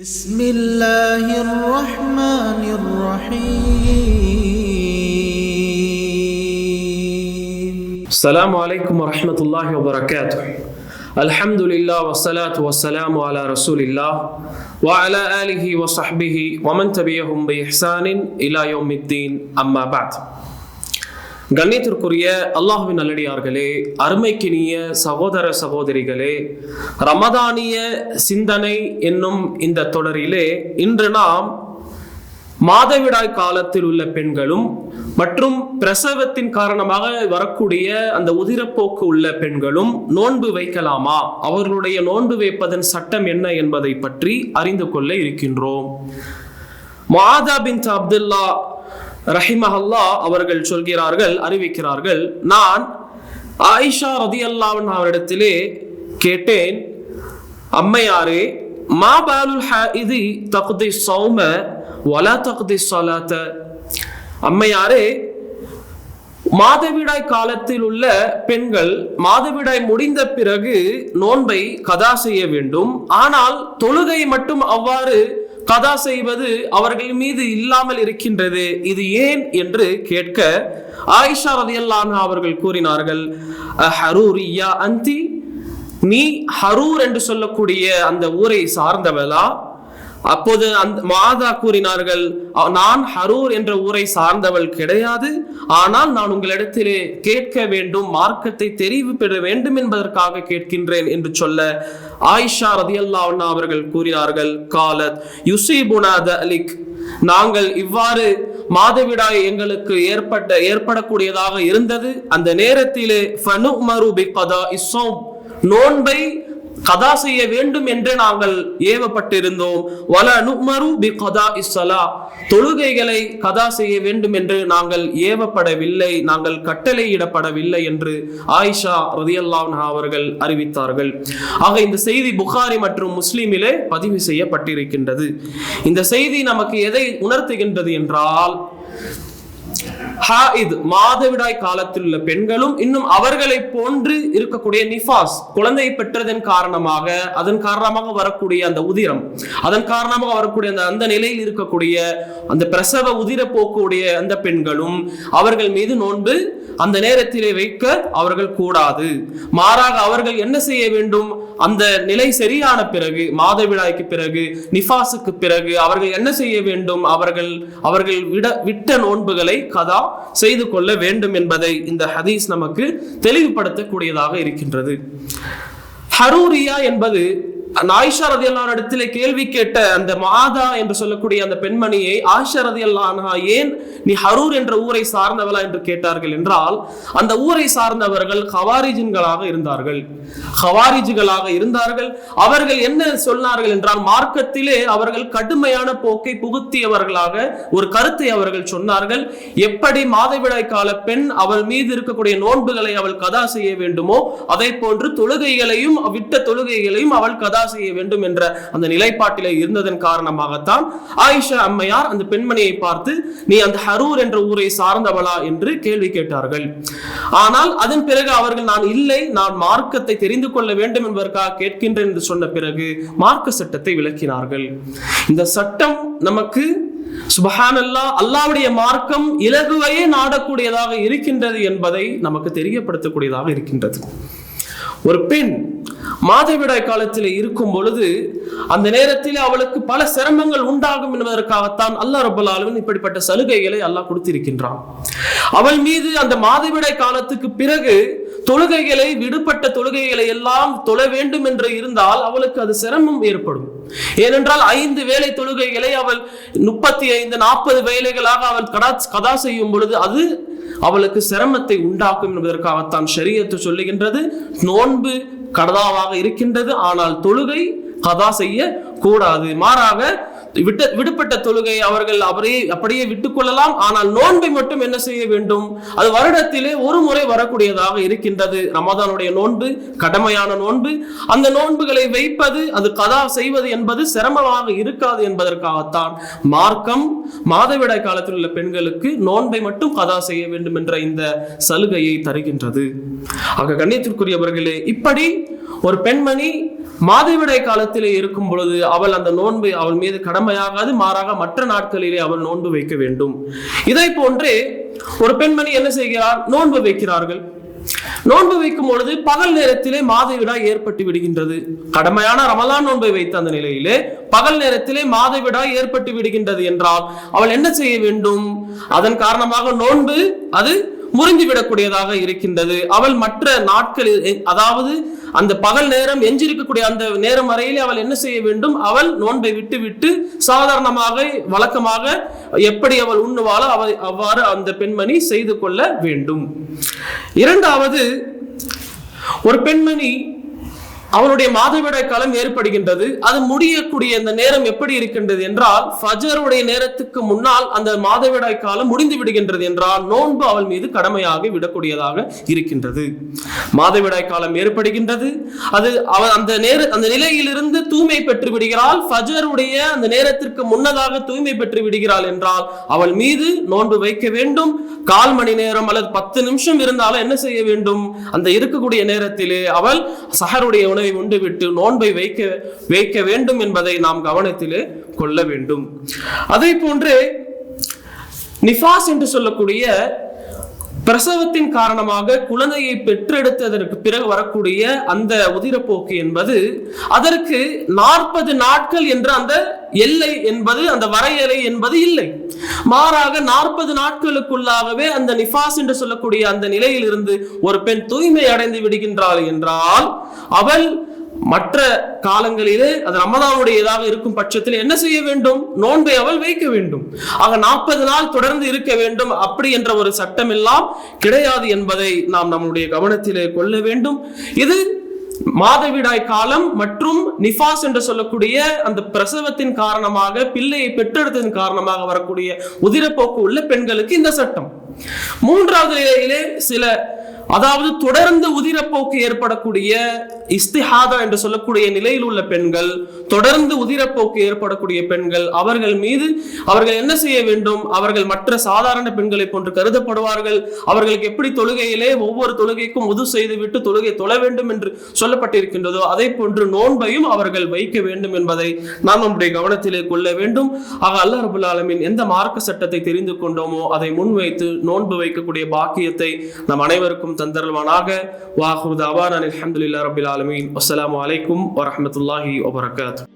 بسم الله الرحمن الرحيم السلام عليكم ورحمة الله وبركاته الحمد لله والصلاة والسلام على رسول الله وعلى آله وصحبه ومن تبعهم بإحسان إلى يوم الدين أما بعد கண்ணியத்திற்குரிய அல்லாஹுவின் நல்லடியார்களே அருமைக்கினிய சகோதர சகோதரிகளே ரமதானிய சிந்தனை என்னும் இந்த தொடரிலே இன்று நாம் மாதவிடாய் காலத்தில் உள்ள பெண்களும் மற்றும் பிரசவத்தின் காரணமாக வரக்கூடிய அந்த உதிரப்போக்கு உள்ள பெண்களும் நோன்பு வைக்கலாமா? அவர்களுடைய நோன்பு வைப்பதன் சட்டம் என்ன என்பதை பற்றி அறிந்து கொள்ள இருக்கின்றோம். மாதா பின் அப்துல்லா ரஹிமஹல்லா அவர்கள் சொல்கிறார்கள் அறிவிக்கிறார்கள். நான் ஆயிஷா ரதி அல்லாவின் அவரிடத்திலே கேட்டேன் அம்மையாரே மா பாலுல் இது தகுதி சௌம வலா தகுதி சலாத்த அம்மையாரே மாதவிடாய் காலத்தில் உள்ள பெண்கள் மாதவிடாய் முடிந்த பிறகு நோன்பை கதா செய்ய வேண்டும். ஆனால் தொழுகை மட்டும் அவ்வாறு கதா செய்வது அவர்கள் மீது இல்லாமல் இருக்கின்றது. இது ஏன் என்று கேட்க ஆயிஷா ரதியல்லான அவர்கள் கூறினார்கள் ஹரூரியா அந்தி? நீ ஹரூர் என்று சொல்லக்கூடிய அந்த ஊரை சார்ந்தவளா? அப்போது அந்த மாதா கூறினார்கள் நான் ஹரூர் என்ற ஊரை சார்ந்தவள் கிடையாது. ஆனால் நான் உங்களிடத்திலே கேட்க வேண்டும் மார்க்கத்தை தெரிவு பெற வேண்டும் என்பதற்காக கேட்கின்றேன் என்று சொல்ல ஆயிஷா ரதியல்லா அன்ஹா அவர்கள் கூறினார்கள். காலத் யுசீபுனா அலிக் நாங்கள் இவ்வாறு மாதவிடாய் எங்களுக்கு ஏற்பட்ட ஏற்படக்கூடியதாக இருந்தது. அந்த நேரத்திலே ஃபனு மரு பிகதா இஸ்ஸௌம் நோன்பை கதா செய்ய வேண்டும் என்று நாங்கள் ஏவப்பட்டிருந்தோம். வல நுமரு பி கதா இஸ்ஸலா தொழுகைகளை கதா செய்ய வேண்டும் என்று நாங்கள் ஏவப்படவில்லை நாங்கள் கட்டளையிடப்படவில்லை என்று ஆயிஷா ரதியல்லாஹு அவர்கள் அறிவித்தார்கள். ஆக இந்த செய்தி புகாரி மற்றும் முஸ்லீமிலே பதிவு செய்யப்பட்டிருக்கின்றது. இந்த செய்தி நமக்கு எதை உணர்த்துகின்றது என்றால் ஹாயித் மாதவிடாய் காலத்தில் உள்ள பெண்களும் இன்னும் அவர்களை போன்று இருக்கக்கூடிய நிஃபாஸ் குழந்தை பெற்றதன் காரணமாக அதன் காரணமாக வரக்கூடிய அந்த உதிரம் அதன் காரணமாக வரக்கூடிய அந்த அந்த நிலையில் இருக்கக்கூடிய அந்த பிரசவ உதிர போக்கூடிய அந்த பெண்களும் அவர்கள் மீது நோன்பு அந்த நேரத்திலே வைக்க அவர்கள் கூடாது. மாறாக அவர்கள் என்ன செய்ய வேண்டும்? அந்த நிலை சரியான பிறகு மாதவிடாய்க்கு பிறகு நிஃபாஸுக்கு பிறகு அவர்கள் என்ன செய்ய வேண்டும்? அவர்கள் அவர்கள் விட விட்ட நோன்புகளை கதா செய்து கொள்ள வேண்டும் என்பதை இந்த ஹதீஸ் நமக்கு தெளிவுபடுத்தக்கூடியதாக இருக்கின்றது. ஹரூரியா என்பது அந்த ஆயிஷா ரதி அல்லான இடத்துல கேள்வி கேட்ட அந்த மாதா என்று சொல்லக்கூடிய அந்த பெண்மணியை ஆயிஷா ரதி அல்லானா ஏன் நீ ஹரூர் என்ற ஊரை சார்ந்தவளா என்று கேட்டார்கள் என்றால் அந்த ஊரை சார்ந்தவர்கள் ஹவாரிஜின்களாக இருந்தார்கள். ஹவாரிஜுகளாக இருந்தார்கள். அவர்கள் என்ன சொன்னார்கள் என்றால் மார்க்கத்திலே அவர்கள் கடுமையான போக்கை புகுத்தியவர்களாக ஒரு கருத்தை அவர்கள் சொன்னார்கள். எப்படி மாதவிடாய் கால பெண் அவள் மீது இருக்கக்கூடிய நோன்புகளை அவள் கதா செய்ய வேண்டுமோ அதை போன்று தொழுகைகளையும் விட்ட தொழுகைகளையும் அவள் கதா செய்ய வேண்டும் என்ற அந்த நிலைப்பாட்டிலே இருந்ததன் காரணமாகத்தான் ஆயிஷா அம்மையார் அந்த பெண்மணியை பார்த்து நீ அந்த ஹரூர் என்ற ஊரை சார்ந்தவளா? என்று கேள்வி கேட்டார்கள். ஆனால் அதன் பிறகு அவர்கள் நான் இல்லை நான் மார்க்கத்தை தெரிந்து கொள்ள வேண்டும் என்பதற்காக கேட்கின்றேன் என்று சொன்ன பிறகு மார்க்க சட்டத்தை விளக்கினார்கள். இந்த சட்டம் நமக்கு சுபஹானல்லா அல்லாவுடைய மார்க்கம் இலகுவையே நாடக்கூடியதாக இருக்கின்றது என்பதை நமக்கு தெரியப்படுத்தக்கூடியதாக இருக்கின்றது. ஒரு பெண் மாதவிடாய் காலத்தில் இருக்கும் பொழுது அந்த நேரத்தில் அவளுக்கு பல சிரமங்கள் உண்டாகும் என்பதற்காகத்தான் அல்லா ரபுல் இப்படிப்பட்ட சலுகைகளை அல்லாஹ் கொடுத்திருக்கின்றான். அவள் மீது அந்த மாதவிடாய் காலத்துக்கு பிறகு தொழுகைகளை விடுபட்ட தொழுகைகளை எல்லாம் தொழ வேண்டும் என்று இருந்தால் அவளுக்கு அது சிரமம் ஏற்படும். ஏனென்றால் ஐந்து வேலை தொழுகைகளை அவள் முப்பத்தி ஐந்து நாற்பது வேலைகளாக அவள் கடா கதா செய்யும் பொழுது அது அவளுக்கு சிரமத்தை உண்டாக்கும் என்பதற்காகத்தான் ஷரியத்து சொல்லுகின்றது. நோன்பு கடதாவாக இருக்கின்றது. ஆனால் தொழுகை கதா செய்ய கூடாது மாறாக விட்ட விடுபட்ட தொழுகை அவர்கள் அவரே அப்படியே விட்டுக்கொள்ளலாம் ஆனால் நோன்பை மட்டும் என்ன செய்ய வேண்டும்? அது வருடத்திலே ஒரு முறை வரக்கூடியதாக இருக்கின்றது. ரமதானுடைய நோன்பு கடமையான நோன்பு. அந்த நோன்புகளை வைப்பது அது கதா செய்வது என்பது சிரமமாக இருக்காது என்பதற்காகத்தான் மார்க்கம் மாதவிடாய் காலத்தில் உள்ள பெண்களுக்கு நோன்பை மட்டும் கதா செய்ய வேண்டும் என்ற இந்த சலுகையை தருகின்றது. ஆக கண்ணியத்திற்குரியவர்களே இப்படி ஒரு பெண்மணி மாதவிடாய் காலத்திலே இருக்கும் பொழுது அவள் அந்த நோன்பை அவள் மீது கடமையாகாது மாறாக மற்ற நாட்களிலே அவள் நோன்பு வைக்க வேண்டும். இதை போன்றே ஒரு பெண்மணி என்ன செய்கிறார்? நோன்பு வைக்கிறார்கள். நோன்பு வைக்கும் பொழுது பகல் நேரத்திலே மாதவிடாய் ஏற்பட்டு விடுகின்றது. கடமையான ரமலான் நோன்பை வைத்த அந்த நிலையிலே பகல் நேரத்திலே மாதவிடாய் ஏற்பட்டு விடுகின்றது என்றால் அவள் என்ன செய்ய வேண்டும்? அதன் காரணமாக நோன்பு அது முறிந்து விடக்கூடியதாக இருக்கின்றது. அவள் மற்ற நாட்களில் அதாவது அந்த பகல் நேரம் எஞ்சிருக்கக்கூடிய அந்த நேரம் வரையில் அவள் என்ன செய்ய வேண்டும்? அவள் நோன்பை விட்டு விட்டு சாதாரணமாக வழக்கமாக எப்படி அவள் உண்ணுவாளோ அவள் அவ்வாறு அந்த பெண்மணி செய்து கொள்ள வேண்டும். இரண்டாவது ஒரு பெண்மணி அவனுடைய மாதவிடாய் காலம் ஏற்படுகின்றது. அது முடியக்கூடிய அந்த நேரம் எப்படி இருக்கின்றது என்றால் ஃபஜருடைய நேரத்துக்கு முன்னால் அந்த மாதவிடாய் காலம் முடிந்து விடுகின்றது என்றால் நோன்பு அவள் மீது கடமையாக விடக்கூடியதாக இருக்கின்றது. மாதவிடாய் காலம் ஏற்படுகின்றது. அது அவள் அந்த நேர அந்த நிலையிலிருந்து தூய்மை பெற்று விடுகிறாள். ஃபஜருடைய அந்த நேரத்திற்கு முன்னதாக தூய்மை பெற்று விடுகிறாள் என்றால் அவள் மீது நோன்பு வைக்க வேண்டும். கால் மணி நேரம் அல்லது பத்து நிமிஷம் இருந்தாலும் என்ன செய்ய வேண்டும்? அந்த இருக்கக்கூடிய நேரத்திலே அவள் சஹருடைய உணவை உண்டுவிட்டு நோன்பை வைக்க வைக்க வேண்டும் என்பதை நாம் கவனத்திலே கொள்ள வேண்டும். அதே போன்று நிஃபாஸ் என்று சொல்லக்கூடிய பிரசவத்தின் காரணமாக குழந்தையை பெற்றெடுத்ததற்கு பிறகு வரக்கூடிய அந்த உதிரப்போக்கு என்பது அதற்கு நாற்பது நாட்கள் என்ற அந்த எல்லை என்பது அந்த வரையறை என்பது இல்லை. மாறாக நாற்பது நாட்களுக்குள்ளாகவே அந்த நிஃபாஸ் என்று சொல்லக்கூடிய அந்த நிலையில் இருந்து ஒரு பெண் தூய்மை அடைந்து விடுகின்றாள் என்றால் அவள் மற்ற காலங்களிலே அது ரமதானுடையதாக இருக்கும் பட்சத்தில் என்ன செய்ய வேண்டும்? நோன்பை அவள் வைக்க வேண்டும். ஆக நாற்பது நாள் தொடர்ந்து இருக்க வேண்டும். அப்படி என்ற ஒரு சட்டம் எல்லாம் கிடையாது என்பதை நாம் நம்முடைய கவனத்திலே கொள்ள வேண்டும். இது மாதவிடாய் காலம் மற்றும் நிஃபாஸ் என்று சொல்லக்கூடிய அந்த பிரசவத்தின் காரணமாக பிள்ளையை பெற்றெடுத்ததன் காரணமாக வரக்கூடிய உதிரப்போக்கு உள்ள பெண்களுக்கு இந்த சட்டம். மூன்றாவது நிலையிலே சில அதாவது தொடர்ந்து உதிரப்போக்கு ஏற்படக்கூடிய இஸ்திஹாதா என்று சொல்லக்கூடிய நிலையில் உள்ள பெண்கள் தொடர்ந்து உதிரப்போக்கு ஏற்படக்கூடிய பெண்கள் அவர்கள் மீது அவர்கள் என்ன செய்ய வேண்டும்? அவர்கள் மற்ற சாதாரண பெண்களை போன்று கருதப்படுவார்கள். அவர்களுக்கு எப்படி தொழுகையிலே ஒவ்வொரு தொழுகைக்கும் உது செய்துவிட்டு தொழுகை தொழ வேண்டும் என்று சொல்லப்பட்டிருக்கின்றதோ அதை போன்று நோன்பையும் அவர்கள் வைக்க வேண்டும் என்பதை நாம் நம்முடைய கவனத்திலே கொள்ள வேண்டும். ஆக அல்லாஹ் ரபுல் ஆலமின் எந்த மார்க்க சட்டத்தை தெரிந்து கொண்டோமோ அதை முன்வைத்து நோன்பு வைக்கக்கூடிய பாக்கியத்தை நம் அனைவருக்கும் தந்தருவானாக வாஹுர் அவான் அல்ஹம்துலில்லாஹ் ரபில் ஆலமீன் அஸ்ஸலாமு அலைக்கும் வரஹ்மத்துல்லாஹி வபரகாத்துஹு